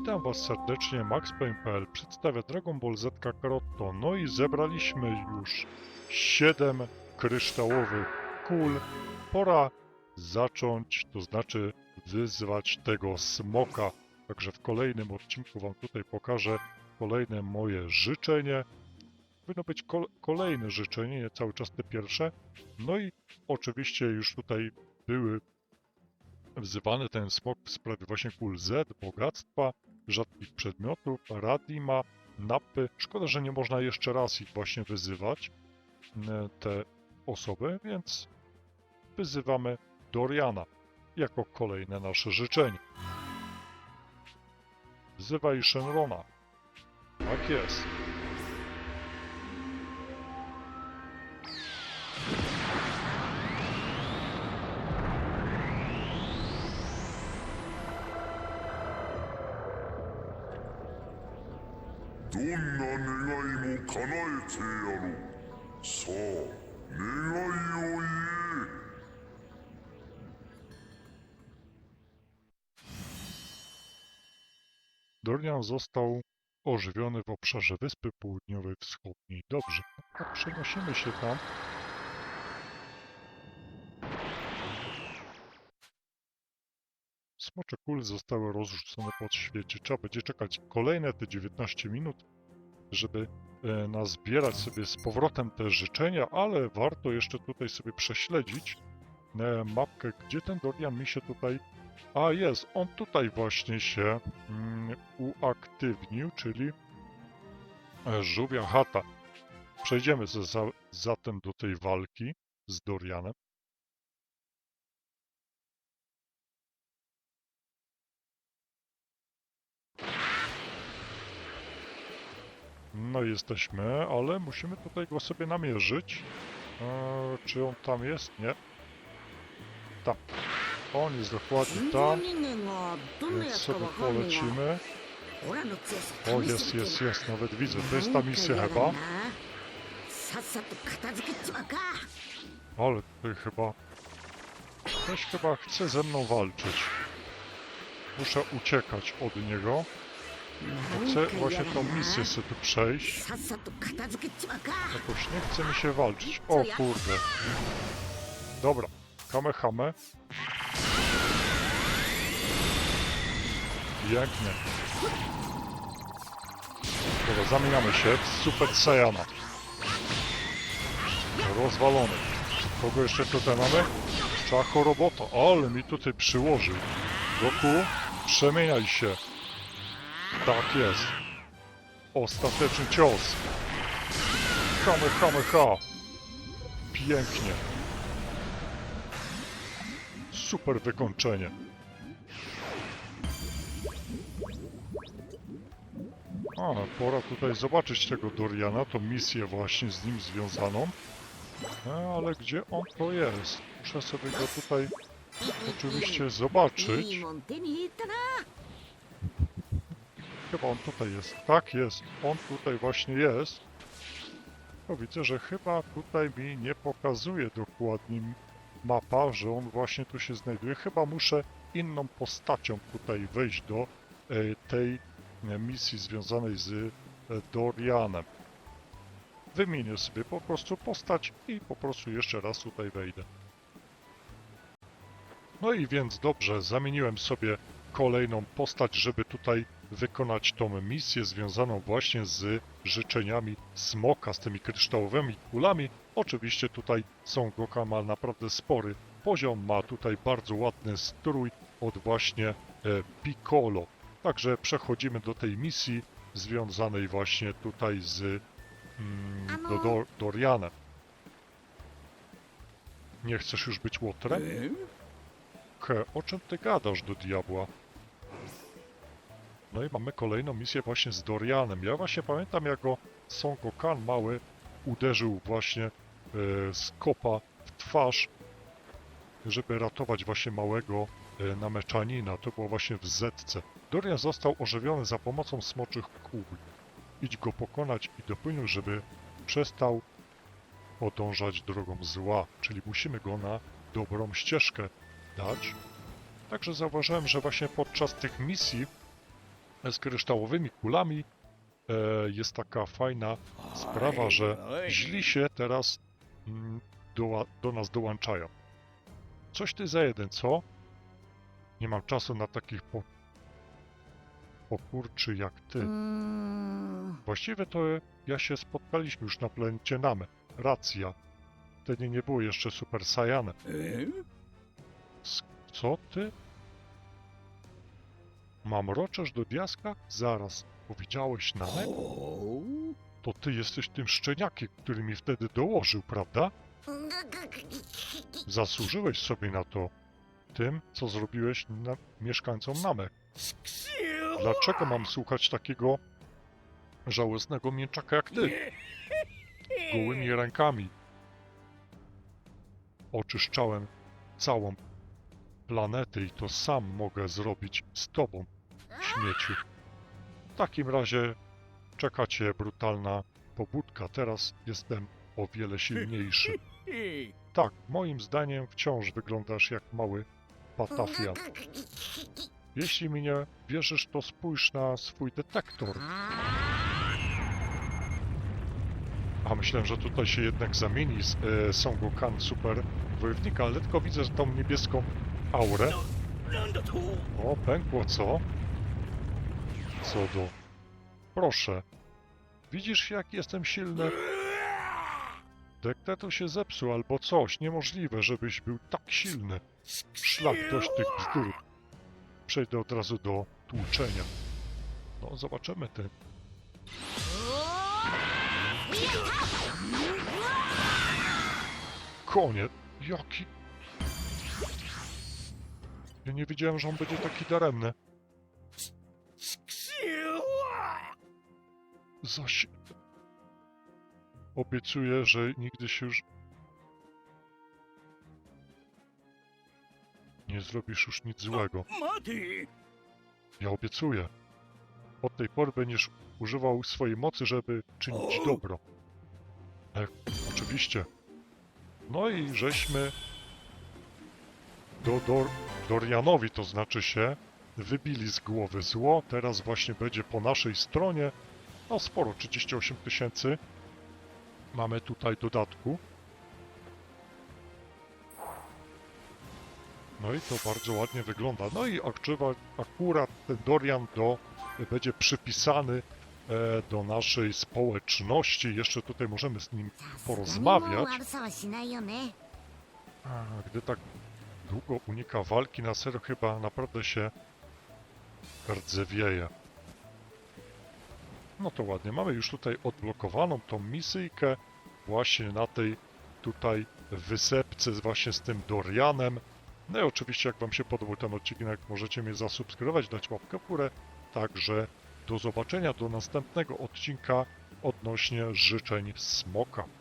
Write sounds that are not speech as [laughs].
Witam Was serdecznie, MaxPayne.pl przedstawia Dragon Ball Z Kakarotto. No i zebraliśmy już 7 kryształowych kul. Pora zacząć, to znaczy wyzwać tego smoka. Także w kolejnym odcinku Wam tutaj pokażę kolejne moje życzenie. Powinno być kol kolejne życzenie, nie cały czas te pierwsze. No i oczywiście już tutaj były wzywany ten smok w sprawie właśnie kul Z, bogactwa, rzadkich przedmiotów, Radima, Napy. Szkoda, że nie można jeszcze raz ich właśnie wyzywać, e, te osoby, więc wyzywamy Doriana jako kolejne nasze życzenie. Wzywaj Shenrona. Tak jest. どんな願いも叶えてやろうさあ願いを言え Dorian został ożywiony w obszarze Wyspy Południowej Wschodniej. Dobrze, no to przenosimy się tam. Smocze kule zostały rozrzucone po świecie. Trzeba będzie czekać kolejne te 19 minut, żeby e, nazbierać sobie z powrotem te życzenia, ale warto jeszcze tutaj sobie prześledzić e, mapkę, gdzie ten Dorian mi się tutaj a jest, on tutaj właśnie się mm, uaktywnił, czyli e, żółwia chata. Przejdziemy za, za, zatem do tej walki z Dorianem. No jesteśmy, ale musimy tutaj go sobie namierzyć. Eee, czy on tam jest? Nie. Tam. On jest dokładnie tam. Więc sobie polecimy. O, jest, jest, jest, nawet widzę. To jest ta misja chyba. Ale tutaj chyba... Ktoś chyba chce ze mną walczyć. Muszę uciekać od niego. Chcę właśnie tą misję sobie tu przejść. No Jakoś nie chce mi się walczyć. O kurde. Dobra. Kamehame. Jak nie. Dobra, zamieniamy się w Super Saiyana. Rozwalony. Kogo jeszcze tutaj mamy? Czako Roboto. Ale mi tutaj przyłożył. Goku, przemieniaj się. Tak jest. Ostateczny cios. Kamehameha. Pięknie. Super wykończenie. A, pora tutaj zobaczyć tego Doriana, tą misję właśnie z nim związaną. E, ale gdzie on to jest? Muszę sobie go tutaj oczywiście zobaczyć. Chyba on tutaj jest. Tak jest, on tutaj właśnie jest. To widzę, że chyba tutaj mi nie pokazuje dokładnie mapa, że on właśnie tu się znajduje. Chyba muszę inną postacią tutaj wejść do e, tej e, misji związanej z e, Dorianem. Wymienię sobie po prostu postać i po prostu jeszcze raz tutaj wejdę. No i więc dobrze, zamieniłem sobie kolejną postać, żeby tutaj wykonać tą misję związaną właśnie z życzeniami smoka, z tymi kryształowymi kulami. Oczywiście tutaj Son Goku ma naprawdę spory poziom, ma tutaj bardzo ładny strój od właśnie e, Piccolo. Także przechodzimy do tej misji związanej właśnie tutaj z mm, do, do, Dorianem. Nie chcesz już być łotrem? Ke, o czym ty gadasz do diabła? No i mamy kolejną misję właśnie z Dorianem. Ja właśnie pamiętam, jak go Son Gokan mały uderzył właśnie e, z kopa w twarz, żeby ratować właśnie małego e, nameczanina. To było właśnie w Zetce. Dorian został ożywiony za pomocą smoczych kul. Idź go pokonać i dopilnuj, żeby przestał podążać drogą zła, czyli musimy go na dobrą ścieżkę dać. Także zauważyłem, że właśnie podczas tych misji z kryształowymi kulami e, jest taka fajna sprawa, że źli się teraz mm, do, do nas dołączają. Coś ty za jeden, co? Nie mam czasu na takich po, pokurczy jak ty. Mm, Właściwie to ja się spotkaliśmy już na planecie Name. Racja. Wtedy nie było jeszcze Super Saiyana. S- Co ty? Mam roczesz do diaska? Zaraz. Powiedziałeś Name? To ty jesteś tym szczeniakiem, który mi wtedy dołożył, prawda? Zasłużyłeś sobie na to tym, co zrobiłeś na mieszkańcom Namek. Dlaczego mam słuchać takiego żałosnego mięczaka jak ty? Gołymi rękami oczyszczałem całą planetę i to sam mogę zrobić z tobą, śmieciu. W takim razie czeka cię brutalna pobudka. Teraz jestem o wiele silniejszy. [laughs] Tak, moim zdaniem wciąż wyglądasz jak mały patafian. Jeśli mi nie wierzysz, to spójrz na swój detektor. A myślałem, że tutaj się jednak zamieni z e, Son Gokan Super Wojownika, ale tylko widzę że tą niebieską aurę. O, pękło co? Co do... Proszę. Widzisz, jak jestem silny? Dekteto się zepsuł albo coś. Niemożliwe, żebyś był tak silny. Szlak dość tych bzdur. Przejdę od razu do tłuczenia. No, zobaczymy ty. Koniec. Jaki... Ja nie wiedziałem, że on będzie taki daremny. Zaś... Obiecuję, że nigdy się już... Nie zrobisz już nic złego. Ja obiecuję. Od tej pory będziesz używał swojej mocy, żeby czynić dobro. E, oczywiście. No i żeśmy do, do Dorianowi, to znaczy się, wybili z głowy zło. Teraz właśnie będzie po naszej stronie. No sporo, 38 tysięcy mamy tutaj dodatku. No i to bardzo ładnie wygląda. No i akurat ten Dorian do, będzie przypisany e, do naszej społeczności. Jeszcze tutaj możemy z nim porozmawiać. A, gdy tak długo unika walki na serio, chyba naprawdę się rdzewieje. No to ładnie, mamy już tutaj odblokowaną tą misyjkę właśnie na tej tutaj wysepce właśnie z tym Dorianem. No i oczywiście jak Wam się podobał ten odcinek, możecie mnie zasubskrybować, dać łapkę w górę. Także do zobaczenia do następnego odcinka odnośnie życzeń Smoka.